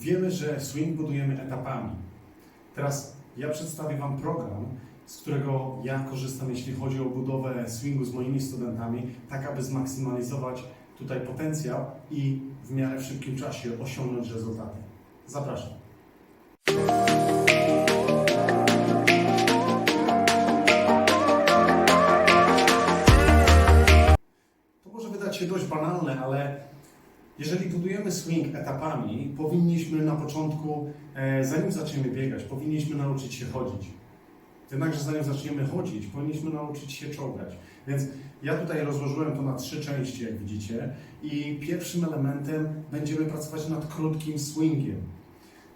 Wiemy, że swing budujemy etapami. Teraz ja przedstawię Wam program, z którego ja korzystam, jeśli chodzi o budowę swingu z moimi studentami, tak aby zmaksymalizować tutaj potencjał i w miarę w szybkim czasie osiągnąć rezultaty. Zapraszam. To może wydać się dość banalne, ale jeżeli budujemy swing etapami, powinniśmy na początku, e, zanim zaczniemy biegać, powinniśmy nauczyć się chodzić. Jednakże zanim zaczniemy chodzić, powinniśmy nauczyć się czołgać. Więc ja tutaj rozłożyłem to na trzy części, jak widzicie. I pierwszym elementem będziemy pracować nad krótkim swingiem.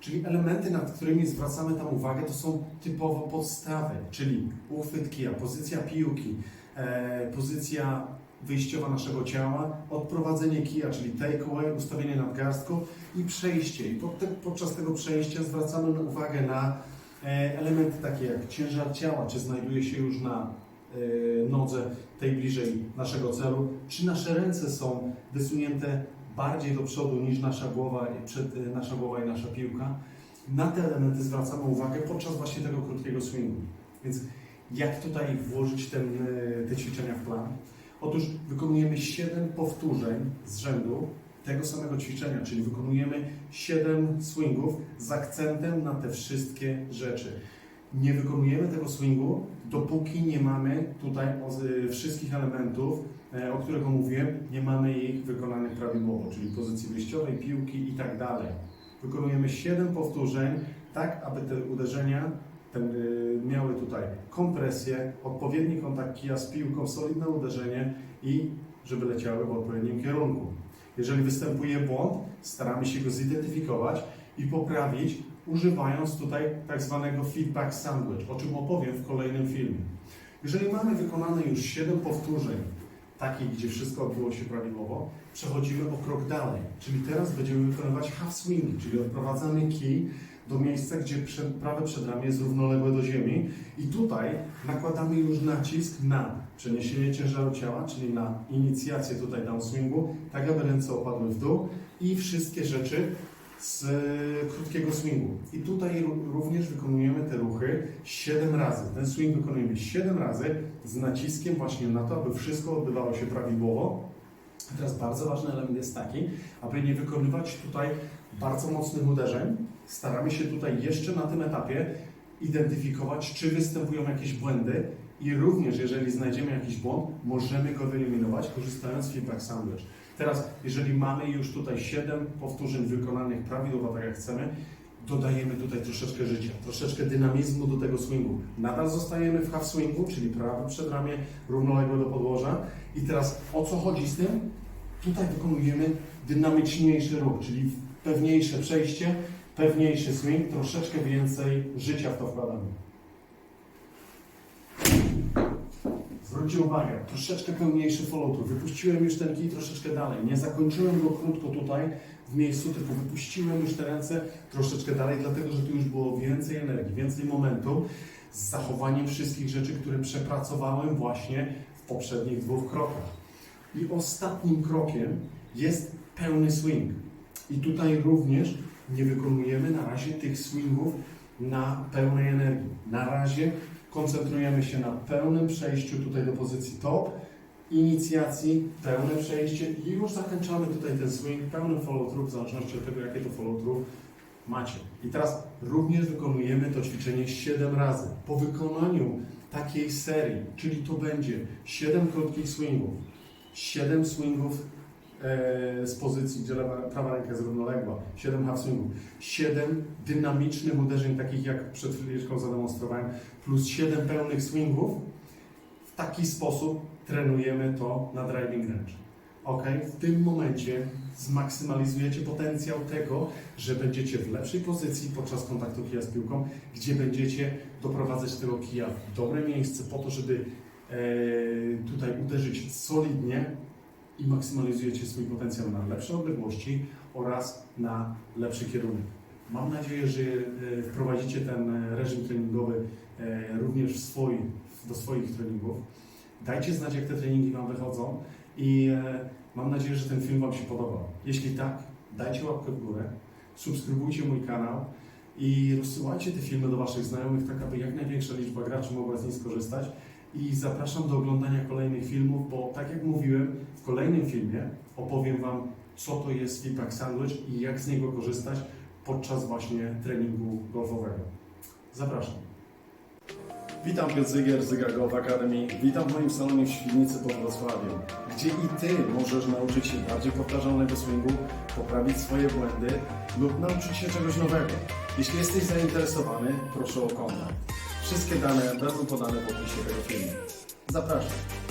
Czyli elementy, nad którymi zwracamy tam uwagę, to są typowo podstawy, czyli uchwyt kija, pozycja piłki, e, pozycja wyjściowa naszego ciała, odprowadzenie kija, czyli take away, ustawienie nadgarstków i przejście. I podczas tego przejścia zwracamy uwagę na e, elementy takie jak ciężar ciała, czy znajduje się już na e, nodze tej bliżej naszego celu, czy nasze ręce są wysunięte bardziej do przodu niż nasza głowa, przed, e, nasza głowa i nasza piłka. Na te elementy zwracamy uwagę podczas właśnie tego krótkiego swingu. Więc jak tutaj włożyć ten, te ćwiczenia w plan? Otóż wykonujemy 7 powtórzeń z rzędu tego samego ćwiczenia, czyli wykonujemy 7 swingów z akcentem na te wszystkie rzeczy. Nie wykonujemy tego swingu, dopóki nie mamy tutaj wszystkich elementów, e, o których mówiłem, nie mamy ich wykonanych prawidłowo, czyli pozycji wyjściowej, piłki i tak dalej. Wykonujemy 7 powtórzeń, tak aby te uderzenia ten, y, miały tutaj kompresję, odpowiedni kontakt kija z piłką, solidne uderzenie i żeby leciały w odpowiednim kierunku. Jeżeli występuje błąd, staramy się go zidentyfikować i poprawić, używając tutaj tak zwanego feedback sandwich, o czym opowiem w kolejnym filmie. Jeżeli mamy wykonane już 7 powtórzeń, takich, gdzie wszystko odbyło się prawidłowo, przechodzimy o krok dalej, czyli teraz będziemy wykonywać half swingi, czyli odprowadzamy kij do miejsca, gdzie przed, prawe przedramię jest równoległe do ziemi i tutaj nakładamy już nacisk na przeniesienie ciężaru ciała, czyli na inicjację tutaj downswingu, tak aby ręce opadły w dół i wszystkie rzeczy z e, krótkiego swingu. I tutaj ró- również wykonujemy te ruchy 7 razy. Ten swing wykonujemy 7 razy z naciskiem właśnie na to, aby wszystko odbywało się prawidłowo. Teraz bardzo ważny element jest taki, aby nie wykonywać tutaj bardzo mocnych uderzeń. Staramy się tutaj jeszcze na tym etapie identyfikować, czy występują jakieś błędy i również, jeżeli znajdziemy jakiś błąd, możemy go wyeliminować, korzystając z feedback sandwich. Teraz, jeżeli mamy już tutaj 7 powtórzeń wykonanych prawidłowo tak jak chcemy, dodajemy tutaj troszeczkę życia, troszeczkę dynamizmu do tego swingu. Nadal zostajemy w half swingu, czyli prawe przedramię równoległe do podłoża. I teraz o co chodzi z tym? Tutaj wykonujemy dynamiczniejszy ruch, czyli pewniejsze przejście, pewniejszy swing, troszeczkę więcej życia w to wkładamy. Zwróćcie uwagę, troszeczkę pełniejszy follow. Wypuściłem już ten kij troszeczkę dalej. Nie zakończyłem go krótko tutaj w miejscu, tylko wypuściłem już te ręce troszeczkę dalej, dlatego że tu już było więcej energii, więcej momentu z zachowaniem wszystkich rzeczy, które przepracowałem właśnie w poprzednich dwóch krokach. I ostatnim krokiem jest pełny swing. I tutaj również nie wykonujemy na razie tych swingów na pełnej energii. Na razie koncentrujemy się na pełnym przejściu tutaj do pozycji top, inicjacji, pełne przejście i już zakończamy tutaj ten swing pełnym follow through w zależności od tego, jakie to follow through macie. I teraz również wykonujemy to ćwiczenie 7 razy. Po wykonaniu takiej serii, czyli to będzie 7 krótkich swingów, 7 swingów z pozycji, gdzie lewa, prawa ręka jest równoległa, 7 half swingów, 7 dynamicznych uderzeń, takich jak przed chwileczką zademonstrowałem, plus 7 pełnych swingów, w taki sposób trenujemy to na driving range. Ok, w tym momencie zmaksymalizujecie potencjał tego, że będziecie w lepszej pozycji podczas kontaktu kija z piłką, gdzie będziecie doprowadzać tego kija w dobre miejsce po to, żeby e, tutaj uderzyć solidnie i maksymalizujecie swój potencjał na lepsze odległości oraz na lepszy kierunek. Mam nadzieję, że e, wprowadzicie ten e, reżim treningowy e, również swoi, do swoich treningów. Dajcie znać, jak te treningi Wam wychodzą i mam nadzieję, że ten film Wam się podobał. Jeśli tak, dajcie łapkę w górę. subskrybujcie mój kanał i rozsyłajcie te filmy do Waszych znajomych, tak aby jak największa liczba graczy mogła z nich skorzystać. I zapraszam do oglądania kolejnych filmów, bo tak jak mówiłem, w kolejnym filmie opowiem Wam, co to jest feedback sandwich i jak z niego korzystać podczas właśnie treningu golfowego. Zapraszam. Witam Piotr Zygier z Zyga Golf Academy. Witam w moim salonie w Świdnicy pod Wrocławiem, gdzie i Ty możesz nauczyć się bardziej powtarzalnego swingu, poprawić swoje błędy lub nauczyć się czegoś nowego. Jeśli jesteś zainteresowany, proszę o kontakt. Wszystkie dane będą podane w opisie tego filmu. Zapraszam.